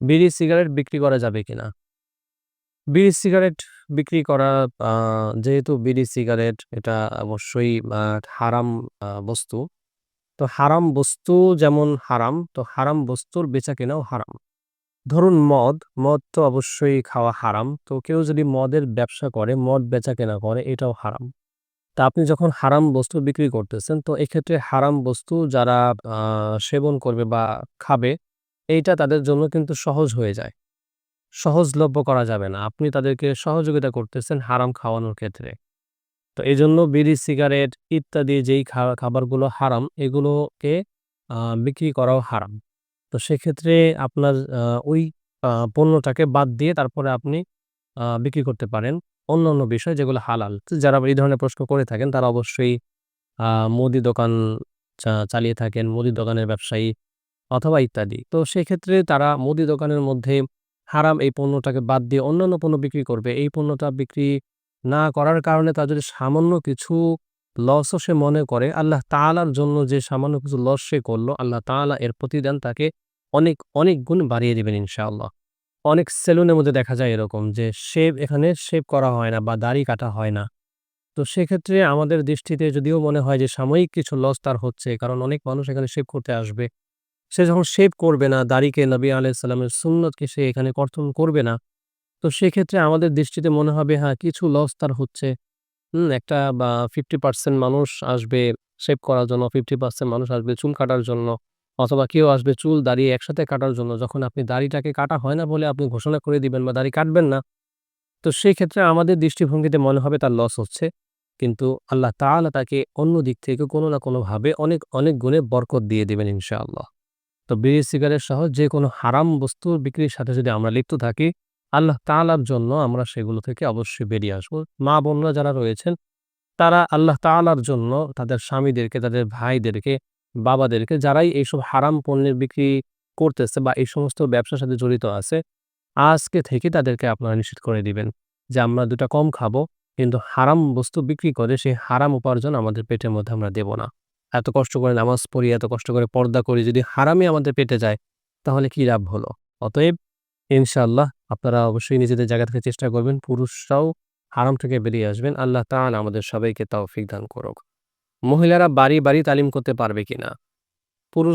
বিড়ি সিগারেট বিক্রি করা যাবে কিনা? বিড়ি সিগারেট বিক্রি করা যেহেতু বিড়ি সিগারেট এটা অবশ্যই হারাম বস্তু। তো হারাম বস্তু যেমন হারাম, তো হারাম বস্তুর বেচাকেনাও হারাম। ধরুন মদ, মদ তো অবশ্যই খাওয়া হারাম। তো কেউ যদি মদের ব্যবসা করে, মদ বেচা কেনা করে এটাও হারাম। তা আপনি যখন হারাম বস্তু বিক্রি করতেছেন তো এক্ষেত্রে হারাম বস্তু যারা সেবন করবে বা খাবে এইটা তাদের জন্য কিন্তু সহজ হয়ে যায়। সহজলভ্য করা যাবে না। আপনি তাদেরকে সহযোগিতা করতেছেন হারাম খাওয়ানোর ক্ষেত্রে। তো এই জন্য বিড়ি, সিগারেট ইত্যাদি যেই খাবারগুলো হারাম এগুলোকে বিক্রি করাও হারাম। তো সেক্ষেত্রে আপনার ওই পণ্যটাকে বাদ দিয়ে তারপরে আপনি বিক্রি করতে পারেন অন্য অন্য বিষয় যেগুলো হালাল। যারা এই ধরনের প্রশ্ন করে থাকেন তারা অবশ্যই মুদি দোকান চালিয়ে থাকেন, মুদি দোকানের ব্যবসায়ী অথবা ইত্যাদি। তো সেক্ষেত্রে তারা মুদি দোকানের মধ্যে হারাম এই পণ্যটাকে বাদ দিয়ে অন্যান্য পণ্য বিক্রি করবে। এই পণ্যটা বিক্রি না করার কারণে তার যদি সামান্য কিছু লসও সে মনে করে, আল্লাহ তালার জন্য যে সামান্য কিছু লস সে করল, আল্লাহ তাআলা এর প্রতিদান তাকে অনেক, অনেক গুণ বাড়িয়ে দিবেন ইনশাআল্লাহ। অনেক সেলুনের মধ্যে দেখা যায় এরকম যে শেভ এখানে শেভ করা হয় না বা দাড়ি কাটা হয় না। তো সেক্ষেত্রে আমাদের দৃষ্টিতে যদিও মনে হয় যে সাময়িক কিছু লস তার হচ্ছে কারণ অনেক মানুষ এখানে শেভ করতে আসবে। সে যখন শেভ করবে না, দাড়িকে নবী আলাইহিস সালামের সুন্নতকে সে এখানে কর্তন করবে না। তো সেক্ষেত্রে আমাদের দৃষ্টিতে মনে হবে হ্যাঁ, কিছু লস তার হচ্ছে। হুম? একটা বা 50% মানুষ আসবে শেভ করার জন্য, 50% মানুষ আসবে চুল কাটার জন্য অথবা কেউ আসবে চুল দাড়ি একসাথে কাটার জন্য। যখন আপনি দাড়িটাকে কাটা হয় না বলে আপনি ঘোষণা করে দিবেন বা দাড়ি কাটবেন না। তো সেই ক্ষেত্রে আমাদের দৃষ্টিভঙ্গিতে মনে হবে তার লস হচ্ছে। কিন্তু আল্লাহ তাআলা তাকে অন্য দিক থেকে কোনো না কোনোভাবে অনেক, অনেক গুণে বরকত দিয়ে দিবেন ইনশাআল্লাহ। তো বিড়ি, সিগারেট সহ যেকোনো হারাম বস্তু বিক্রির সাথে যদি আমরা লিপ্ত থাকি, আল্লাহ তাআলার জন্য আমরা সেগুলো থেকে অবশ্যই বেরিয়ে আসব। মা-বোনরা যারা রয়েছেন তারা আল্লাহ তাআলার জন্য তাদের স্বামীদেরকে, তাদের ভাইদেরকে, বাবাদেরকে যারাই এইসব হারাম পণ্যের বিক্রি করতেছে বা এই সমস্ত ব্যবসার সাথে জড়িত আছে, আজকে থেকে তাদেরকে আপনারা নিষেধ করে দিবেন যে আমরা দুটা কম খাব কিন্তু হারাম বস্তু বিক্রি করে সেই হারাম উপার্জন আমাদের পেটের মধ্যে আমরা দেব না। এত কষ্ট করে নামাজ পড়ি, এত কষ্ট করে পর্দা করি যদি হারামে আমাদের পেটে যায় তাহলে কি লাভ হলো? অতএব ইনশাআল্লাহ আপনারা অবশ্যই নিজেদের জায়গা থেকে চেষ্টা করবেন পুরুষরাও হারাম থেকে বেরিয়ে আসবেন। আল্লাহ তান আমাদের সবাইকে তৌফিক দান করুক। মহিলারা বাড়ি, বাড়ি তালিম করতে পারবে কিনা? পুরুষ